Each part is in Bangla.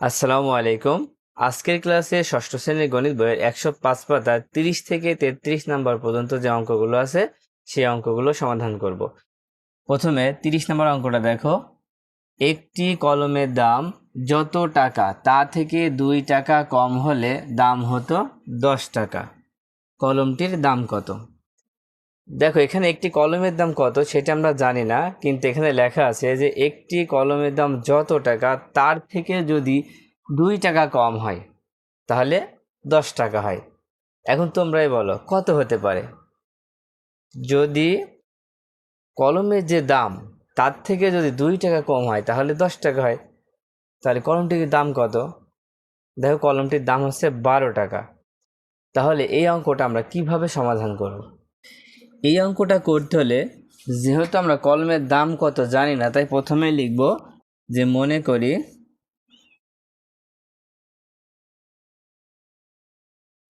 আসসালামু আলাইকুম। আজকের ক্লাসে ষষ্ঠ শ্রেণির গণিত বইয়ের একশো পাঁচ পাতা তিরিশ থেকে তেত্রিশ নাম্বার পর্যন্ত যে অঙ্কগুলো আছে, সেই অঙ্কগুলো সমাধান করব। প্রথমে তিরিশ নাম্বার অঙ্কটা দেখো। একটি কলমের দাম যত টাকা, তা থেকে দুই টাকা কম হলে দাম হতো দশ টাকা। কলমটির দাম কত? দেখো, এখানে একটি কলমের দাম কত সেটা আমরা জানি না, কিন্তু এখানে লেখা আছে যে একটি কলমের দাম যত টাকা, তার থেকে যদি দুই টাকা কম হয়, তাহলে দশ টাকা হয়। এখন তোমরাই বলো, কত হতে পারে? যদি কলমের যে দাম, তার থেকে যদি দুই টাকা কম হয়, তাহলে দশ টাকা হয়। তাহলে কলমটির দাম কত? দেখো, কলমটির দাম হচ্ছে বারো টাকা। তাহলে এই অঙ্কটা আমরা কীভাবে সমাধান করব? এই অঙ্কটা করতে হলে যেহেতু আমরা কলমের দাম কত জানি না, তাই প্রথমে লিখব যে মনে করি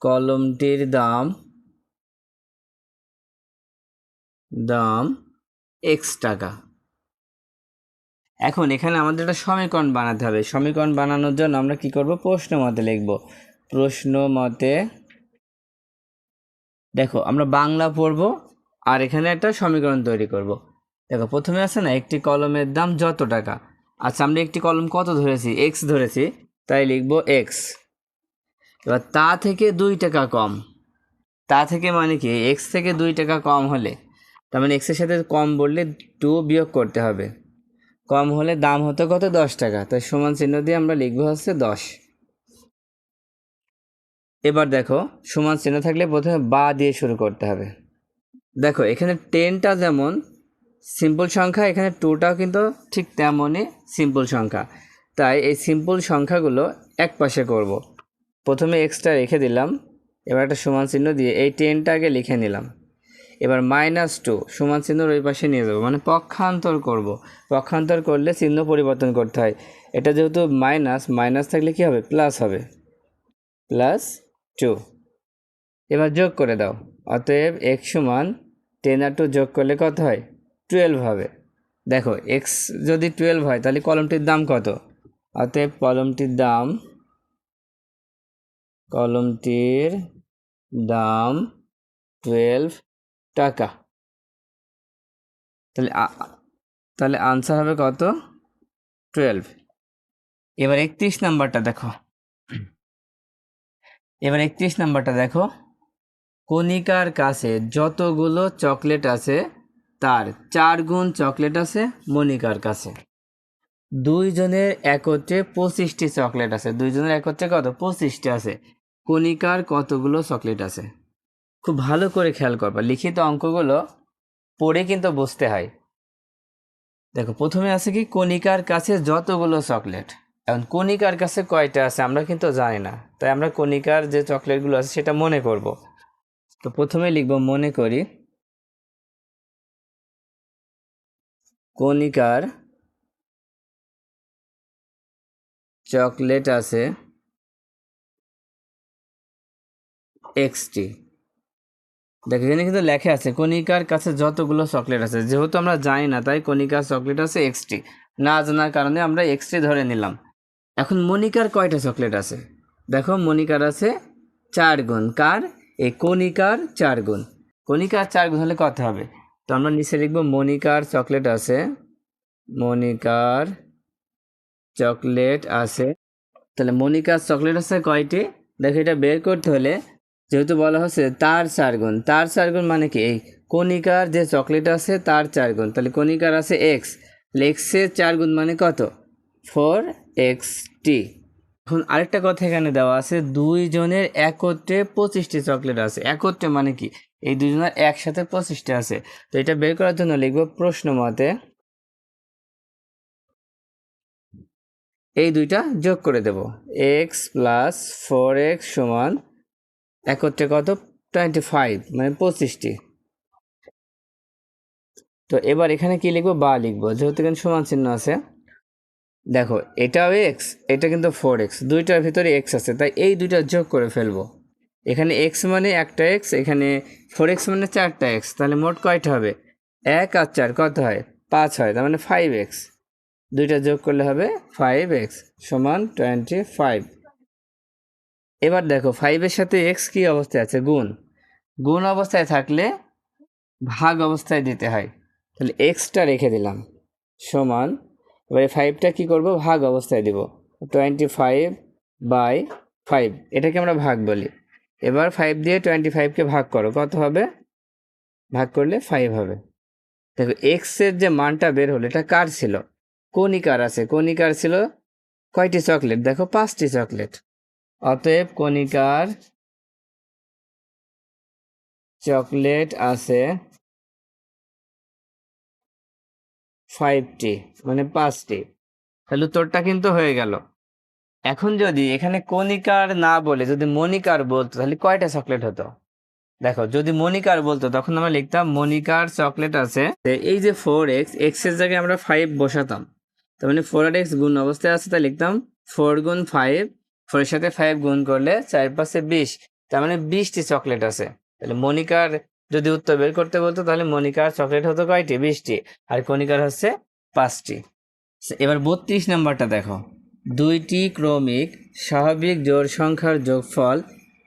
কলমটির দাম দাম এক্স টাকা। এখন এখানে আমাদের একটা সমীকরণ বানাতে হবে। সমীকরণ বানানোর জন্য আমরা কি করব? প্রশ্ন মতে লিখব। প্রশ্ন মতে, দেখো আমরা বাংলা পড়ব আর এখানে একটা সমীকরণ তৈরি করব। দেখো, প্রথমে আছে না, একটি কলমের দাম যত টাকা? আচ্ছা আমরা একটি কলম কত ধরেছি? এক্স ধরেছি, তাই লিখব এক্স এবার তা থেকে দুই টাকা কম। তা থেকে মানে কি? এক্স থেকে দুই টাকা কম হলে, তার মানে এক্সের সাথে কম বললে টু বিয়োগ করতে হবে। কম হলে দাম হতো কত? দশ টাকা। তাই সমান চিহ্ন দিয়ে আমরা লিখব হচ্ছে দশ। এবার দেখো, সমান চিহ্ন থাকলে প্রথমে বা দিয়ে শুরু করতে হবে। দেখো, এখানে টেনটা যেমন সিম্পল সংখ্যা, এখানে টুটাও কিন্তু ঠিক তেমনই সিম্পল সংখ্যা। তাই এই সিম্পল সংখ্যাগুলো এক পাশে করব। প্রথমে এক্সট্রা রেখে দিলাম, এবার একটা সমান চিহ্ন দিয়ে এই টেনটা আগে লিখে নিলাম। এবার মাইনাস টু সমান চিহ্ন ওই পাশে নিয়ে যাব মানে পক্ষান্তর করব। পক্ষান্তর করলে চিহ্ন পরিবর্তন করতে হয়। এটা যেহেতু মাইনাস মাইনাস থাকলে কি হবে? প্লাস হবে। প্লাস টু এবার যোগ করে দাও, অতএব এক সমান টেন আর টু যোগ করলে কত হয়? টুয়েলভ হবে। দেখো এক্স যদি টুয়েলভ হয়, তাহলে কলমটির দাম কত? অতএব কলমটির দাম কলমটির দাম টুয়েলভ টাকা। তাহলে তাহলে আনসার হবে কত? টুয়েলভ এবার একত্রিশ নাম্বারটা দেখো। এবার একত্রিশ নাম্বারটা দেখো। কণিকার কাছে যতগুলো চকলেট আছে, তার চার গুণ চকলেট আছে মনিকার কাছে। দুইজনের একত্রে পঁচিশটি চকলেট আছে। দুইজনের একত্রে কত? পঁচিশটি আছে। কণিকার কতগুলো চকলেট আছে? খুব ভালো করে খেয়াল করবা। লিখিত অঙ্কগুলো পড়ে কিন্তু বুঝতে হয়। দেখো, প্রথমে আছে কি? কণিকার কাছে যতগুলো চকলেট। এখন কণিকার কাছে কয়টা আছে আমরা কিন্তু জানি না। তাই আমরা কণিকার যে চকলেটগুলো আছে সেটা মনে করব। তো প্রথমে লিখব মনে করি কণিকার চকলেট আছে এক্সটি। দেখো, এখানে কিন্তু লেখা আছে কণিকার কাছে যতগুলো চকলেট আছে। যেহেতু আমরা জানি না, তাই কণিকার চকলেট আছে এক্সটি। না জানার কারণে আমরা এক্সটি ধরে নিলাম। এখন মনিকার কয়টা চকলেট আছে? দেখো মনিকার আছে চার গুণ। কার? এই কণিকার চার গুণ। কণিকার চার গুণ হলে কত হবে? তো আমরা নিচে লিখব মনিকার চকলেট আছে। মনিকার চকলেট আছে। তাহলে মনিকার চকলেট আছে কয়টি? দেখো এটা বের করতে হলে যেহেতু বলা হচ্ছে তার চার গুণ। তার চার গুণ মানে কি? এই কণিকার যে চকলেট আছে তার চার গুণ। তাহলে কণিকার আছে এক্স তাহলে এক্সের চার গুণ মানে কত? ফোর এক্স টি এখন আরেকটা কথা এখানে দেওয়া আছে, দুইজনের একত্রে পঁচিশটি চকলেট আছে। একত্রে মানে কি? এই দুজনের একসাথে পঁচিশটি আছে। তো এটা বের করার জন্য লিখব প্রশ্ন মতে এই দুইটা যোগ করে দেব। এক্স প্লাস ফোর এক্স সমান একত্রে কত? টোয়েন্টি ফাইভ মানে পঁচিশটি। তো এবার এখানে কি লিখব? বা লিখব। যেহেতু এখানে সমান চিহ্ন আছে দেখো এটাও এক্স এটা কিন্তু ফোর এক্স দুইটার ভিতরে এক্স আছে, তাই এই দুইটা যোগ করে ফেলব। এখানে এক্স মানে একটা এক্স এখানে ফোর এক্স মানে চারটা এক্স তাহলে মোট কয়টা হবে? এক আর চার, কত হয়? পাঁচ হয়, তার মানে ফাইভ এক্স দুইটা যোগ করলে হবে ফাইভ এক্স সমান টোয়েন্টি ফাইভ এবার দেখো ফাইভের সাথে এক্স কী অবস্থায় আছে? গুণ। গুণ অবস্থায় থাকলে ভাগ অবস্থায় দিতে হয়। তাহলে এক্সটা রেখে দিলাম, সমান এবারে ফাইভটা কী করব? ভাগ অবস্থায় দিব। টোয়েন্টি ফাইভ বাই ফাইভ এটাকে আমরা ভাগ বলি। এবার ফাইভ দিয়ে টোয়েন্টি ফাইভকে ভাগ করো। কত হবে? ভাগ করলে ফাইভ হবে। দেখো এক্সের যে মানটা বের হলো, এটা কার ছিল? কণিকার আছে। কণিকার ছিল কয়টি চকলেট দেখো, পাঁচটি চকলেট অতএব কণিকার চকলেট আছে ফাইভটি মানে পাঁচটি তাহলে উত্তরটা কিন্তু হয়ে গেল। এখন যদি এখানে কণিকার না বলে, যদি মনিকার বলতো, তাহলে কয়টা চকলেট হতো? দেখো, যদি মনিকার বলতো, তখন আমরা লিখতাম মনিকার চকলেট আছে। তো এই যে ফোর এক্স এক্সের জায়গায় আমরা ফাইভ বসাতাম। তার মানে ফোর আর এক্স গুণ অবস্থায় আছে তাই লিখতাম ফোর গুণ ফাইভ ফোরের সাথে ফাইভ গুণ করলে চার পাশে বিশ। তার মানে বিশটি চকলেট আছে। তাহলে মনিকার যদি উত্তর বের করতে বলতো, তাহলে মনিকার চকলেট হতো কয়টি? বিশটি। আর কণিকার হচ্ছে পাঁচটি। এবার বত্রিশ নাম্বারটা দেখো। দুইটি ক্রমিক স্বাভাবিক জোর সংখ্যার যোগফল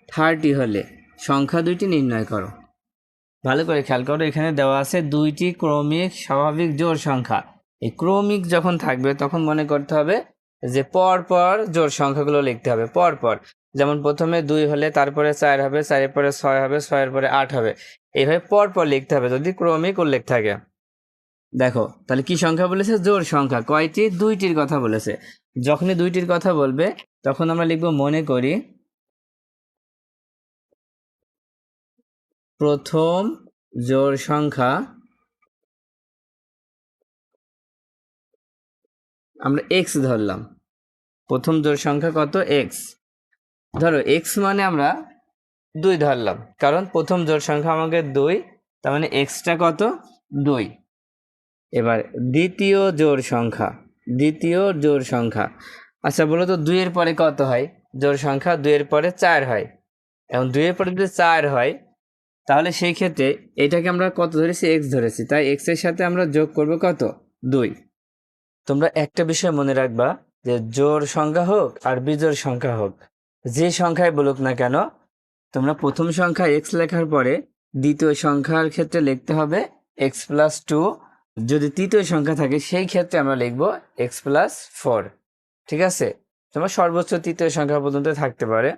থার্টি হলে সংখ্যা দুইটি নির্ণয় করো। ভালো করে খেয়াল করো, এখানে দেওয়া আছে দুইটি ক্রমিক স্বাভাবিক জোর সংখ্যা। এই ক্রমিক যখন থাকবে, তখন মনে করতে হবে যে পর পর জোড় সংখ্যাগুলো লিখতে হবে পর পর যেমন প্রথমে দুই হলে, তারপরে চার হবে, চারের পরে ছয় হবে, ছয়ের পরে আট হবে। এইভাবে পর পর লিখতে হবে যদি ক্রমিক উল্লেখ থাকে। দেখো, তাহলে কি সংখ্যা বলেছে? জোর সংখ্যা। কয়টি? দুইটির কথা বলেছে। যখনই দুইটির কথা বলবে, তখন আমরা লিখব মনে করি, প্রথম জোর সংখ্যা, আমরা এক্স ধরলাম। প্রথম জোর সংখ্যা কত? এক্স ধরো এক্স মানে আমরা দুই ধরলাম। কারণ প্রথম জোড় সংখ্যা আমাকে দুই, তার মানে এক্সটা কত? দুই। এবার দ্বিতীয় জোড় সংখ্যা, দ্বিতীয় জোড় সংখ্যা। আচ্ছা বলো তো, দুইয়ের পরে কত হয়? জোড় সংখ্যা দুইয়ের পরে চার হয়। এবং দুইয়ের পরে যদি চার হয়, তাহলে সেই ক্ষেত্রে এটাকে আমরা কত ধরেছি? এক্স ধরেছি। তাই এক্সের সাথে আমরা যোগ করব কত? দুই। তোমরা একটা বিষয় মনে রাখবা যে জোড় সংখ্যা হোক আর বিজোড় সংখ্যা হোক যে সংখ্যায় বলুক না কেন, তোমরা প্রথম সংখ্যা এক্স লেখার পরে দ্বিতীয় সংখ্যার ক্ষেত্রে লিখতে হবে এক্স প্লাস টু যদি তৃতীয় সংখ্যা থাকে, সেই ক্ষেত্রে আমরা লিখব এক্স প্লাস ফোর ঠিক আছে? তোমার সর্বোচ্চ তৃতীয় সংখ্যা পর্যন্ত থাকতে পারে।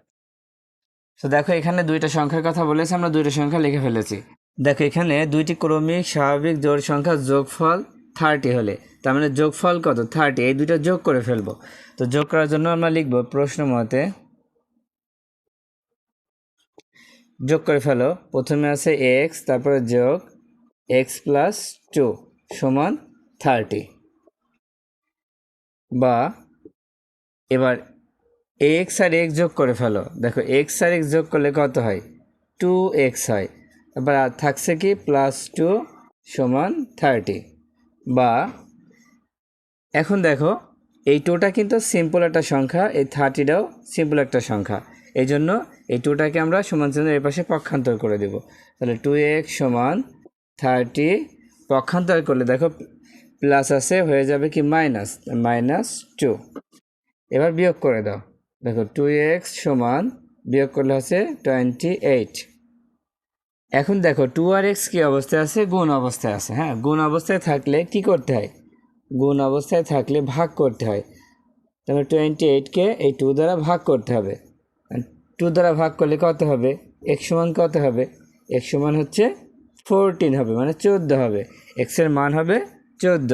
তো দেখো, এখানে দুইটা সংখ্যার কথা বলেছে, আমরা দুইটা সংখ্যা লিখে ফেলেছি। দেখো, এখানে দুইটি ক্রমিক স্বাভাবিক জোড় সংখ্যা যোগফল থার্টি হলে। তার মানে যোগফল কত? থার্টি এই দুইটা যোগ করে ফেলব। তো যোগ করার জন্য আমরা লিখব প্রশ্ন মতে যোগ করে ফেলো। প্রথমে আছে এক্স তারপরে যোগ এক্স প্লাস টু সমান থার্টি বা এবার এক্স আর এক্স যোগ করে ফেলো। দেখো এক্স আর এক্স যোগ করলে কত হয়? টু এক্স হয়। এবার আর থাকছে কি? প্লাস টু সমান থার্টি বা এখন দেখো, এই টুটা কিন্তু সিম্পল একটা সংখ্যা, এই থার্টিটাও সিম্পল একটা সংখ্যা। এই জন্য এই টুটাকে আমরা সমান চিহ্নের এ পাশে পক্ষান্তর করে দেব। তাহলে টু এক্স সমান থার্টি পক্ষান্তর করলে দেখো প্লাস আছে, হয়ে যাবে কি মাইনাস মাইনাস টু এবার বিয়োগ করে দাও। দেখো টু এক্স সমান বিয়োগ করলে হচ্ছে টোয়েন্টি এইট এখন দেখো টু আর এক্স কী অবস্থায় আছে? গুণ অবস্থায় আছে হ্যাঁ? গুণ অবস্থায় থাকলে কি করতে হয়? গুণ অবস্থায় থাকলে ভাগ করতে হয়। তাহলে টোয়েন্টি এইটকে এই টু দ্বারা ভাগ করতে হবে। টু দ্বারা ভাগ করলে কত হবে? এক সমান কত হবে? এক সমান হচ্ছে ফোরটিন হবে মানে চোদ্দ হবে। এক্সের মান হবে চোদ্দ।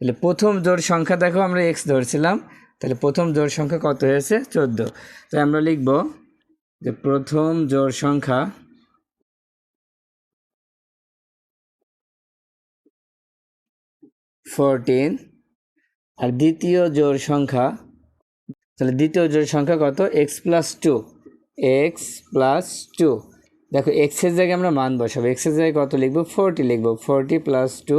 তাহলে প্রথম জোড় সংখ্যা দেখো, আমরা এক্স ধরছিলাম। তাহলে প্রথম জোড় সংখ্যা কত হয়েছে? চোদ্দ। তাই আমরা লিখব যে প্রথম জোড় সংখ্যা ফোরটিন আর দ্বিতীয় জোড় সংখ্যা তাহলে দ্বিতীয় জোড় সংখ্যা কত? X plus two x plus two দেখো এক্সের জায়গায় আমরা মান বসাবো। এক্সের জায়গায় কত লিখব? ফোরটি লিখব। ফোরটি প্লাস টু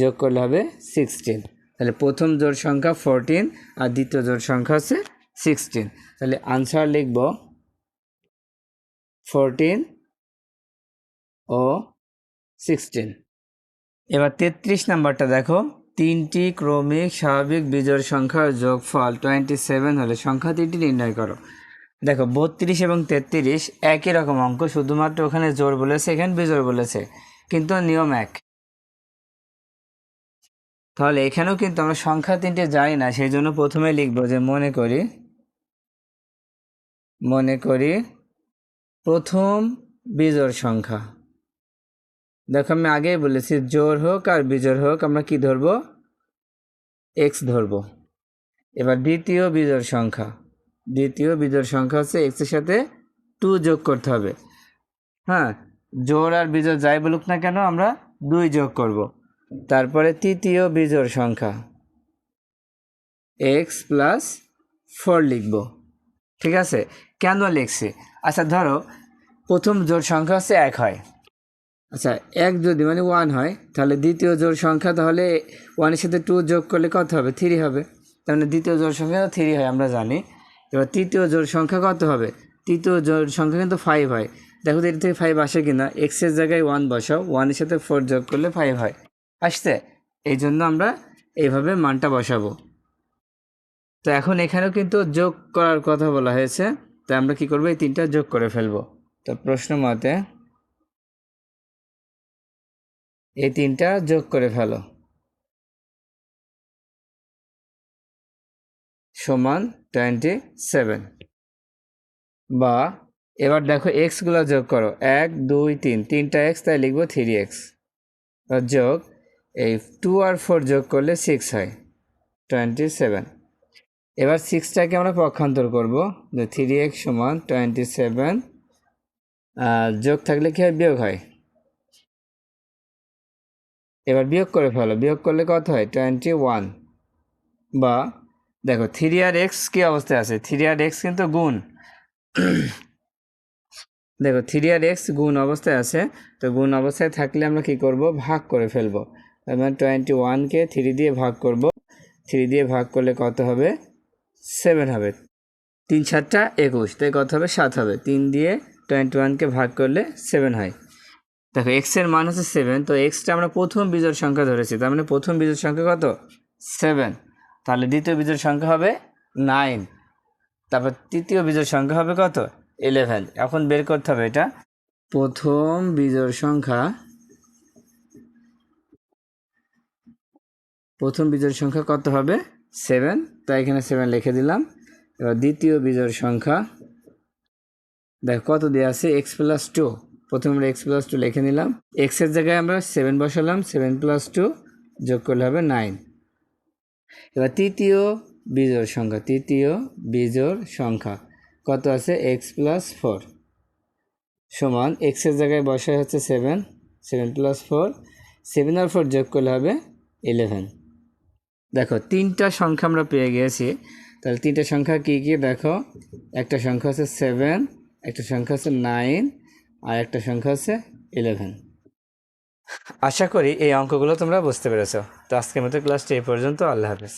যোগ করলে হবে সিক্সটিন তাহলে প্রথম জোড় সংখ্যা ফোরটিন আর দ্বিতীয় জোড় সংখ্যা হচ্ছে সিক্সটিন তাহলে আনসার লিখব ফোরটিন ও সিক্সটিন এবার তেত্রিশ নাম্বারটা দেখো। তিনটি ক্রমিক স্বাভাবিক বিজোড় সংখ্যার যোগফল টোয়েন্টি সেভেন হলে সংখ্যা তিনটি নির্ণয় করো। দেখো, বত্রিশ এবং তেত্রিশ একই রকম অঙ্ক, শুধুমাত্র ওখানে জোর বলেছে, এখানে বিজোড় বলেছে, কিন্তু নিয়ম এক। তাহলে এখানেও কিন্তু আমরা সংখ্যা তিনটে জানি না, সেই জন্য প্রথমে লিখব যে মনে করি মনে করি প্রথম বিজোড় সংখ্যা। দেখো, আমি আগেই বলেছি, জোর হোক আর বিজোড় হোক, আমরা কি ধরবো? এক্স ধরবো। এবার দ্বিতীয় বিজোড় সংখ্যা। দ্বিতীয় বিজোড় সংখ্যা হচ্ছে এক্সের সাথে টু যোগ করতে হবে। হ্যাঁ জোর আর বিজোড় যাই বলুক না কেন, আমরা দুই যোগ করব। তারপরে তৃতীয় বিজোড় সংখ্যা। এক্স প্লাস ফোর লিখব। ঠিক আছে? কেন লিখছি? আচ্ছা ধরো, প্রথম জোর সংখ্যা হচ্ছে এক হয়। আচ্ছা এক যদি মানে ওয়ান হয়, তাহলে দ্বিতীয় জোড় সংখ্যা তাহলে ওয়ানের সাথে টু যোগ করলে কত হবে? থ্রি হবে। তার মানে দ্বিতীয় জোড় সংখ্যা থ্রি হয়, আমরা জানি। এবার তৃতীয় জোড় সংখ্যা কত হবে? তৃতীয় জোড় সংখ্যা কিন্তু ফাইভ হয়। দেখো তো এর থেকে ফাইভ আসে কি না এক্সের জায়গায় ওয়ান বসাও ওয়ানের সাথে ফোর যোগ করলে ফাইভ হয়। আসছে? এই জন্য আমরা এইভাবে মানটা বসাবো। তো এখন এখানেও কিন্তু যোগ করার কথা বলা হয়েছে। তাই আমরা কি করব? এই তিনটা যোগ করে ফেলব। তো প্রশ্ন মতে এই তিনটা যোগ করে ফেলো। সমান টোয়েন্টি সেভেন বা এবার দেখো এক্সগুলো যোগ করো। এক, দুই, তিন। তিনটা এক্স তাই লিখব থ্রি এক্স যোগ এই টু আর ফোর যোগ করলে সিক্স হয়। টোয়েন্টি সেভেন এবার সিক্সটাকে আমরা পক্ষান্তর করব। যে থ্রি এক্স সমান টোয়েন্টি সেভেন যোগ থাকলে কী হয়? বিয়োগ হয়। এবার বিয়োগ করে ফেলো। বিয়োগ করলে কত হয়? টোয়েন্টি ওয়ান বা দেখো থ্রি আর এক্স কী অবস্থায় আছে? থ্রি আর এক্স কিন্তু গুণ। দেখো থ্রি আর এক্স গুণ অবস্থায় আছে। তো গুণ অবস্থায় থাকলে আমরা কি করব? ভাগ করে ফেলব। মানে টোয়েন্টি ওয়ানকে থ্রি দিয়ে ভাগ করব। থ্রি দিয়ে ভাগ করলে কত হবে? সেভেন হবে। তিন সাতটা একুশ। তাই কত হবে? সাত হবে। তিন দিয়ে টোয়েন্টি ওয়ানকে ভাগ করলে সেভেন হয়। দেখো এক্সের মান হচ্ছে সেভেন তো এক্সটা আমরা প্রথম বিজোড় সংখ্যা ধরেছি, তার মানে প্রথম বিজোড় সংখ্যা কত? সেভেন তাহলে দ্বিতীয় বিজোড় সংখ্যা হবে নাইন তারপর তৃতীয় বিজোড় সংখ্যা হবে কত? ইলেভেন এখন বের করতে হবে এটা। প্রথম বিজোড় সংখ্যা, প্রথম বিজোড় সংখ্যা কত হবে? সেভেন তাই এখানে সেভেন লিখে দিলাম। এবার দ্বিতীয় বিজোড় সংখ্যা, দেখ কত দেওয়া আছে? এক্স প্লাস টু প্রথমে আমরা এক্স প্লাস টু লিখে নিলাম। এক্সের জায়গায় আমরা সেভেন বসালাম সেভেন প্লাস টু যোগ করলে হবে নাইন এবার তৃতীয় বিজোড় সংখ্যা, তৃতীয় বিজোড় সংখ্যা, কত আছে? এক্স প্লাস ফোর সমান এক্সের জায়গায় বসায় হচ্ছে seven seven plus four seven আর ফোর যোগ করলে হবে ইলেভেন দেখো, তিনটা সংখ্যা আমরা পেয়ে গিয়েছি তাহলে তিনটা সংখ্যা কী কী? দেখো, একটা সংখ্যা হচ্ছে সেভেন একটা সংখ্যা হচ্ছে নাইন আর একটা সংখ্যা হচ্ছে ইলেভেন আশা করি এই অঙ্কগুলো তোমরা বুঝতে পেরেছ। তো আজকের মতো ক্লাসটি এই পর্যন্ত। আল্লাহ হাফেজ।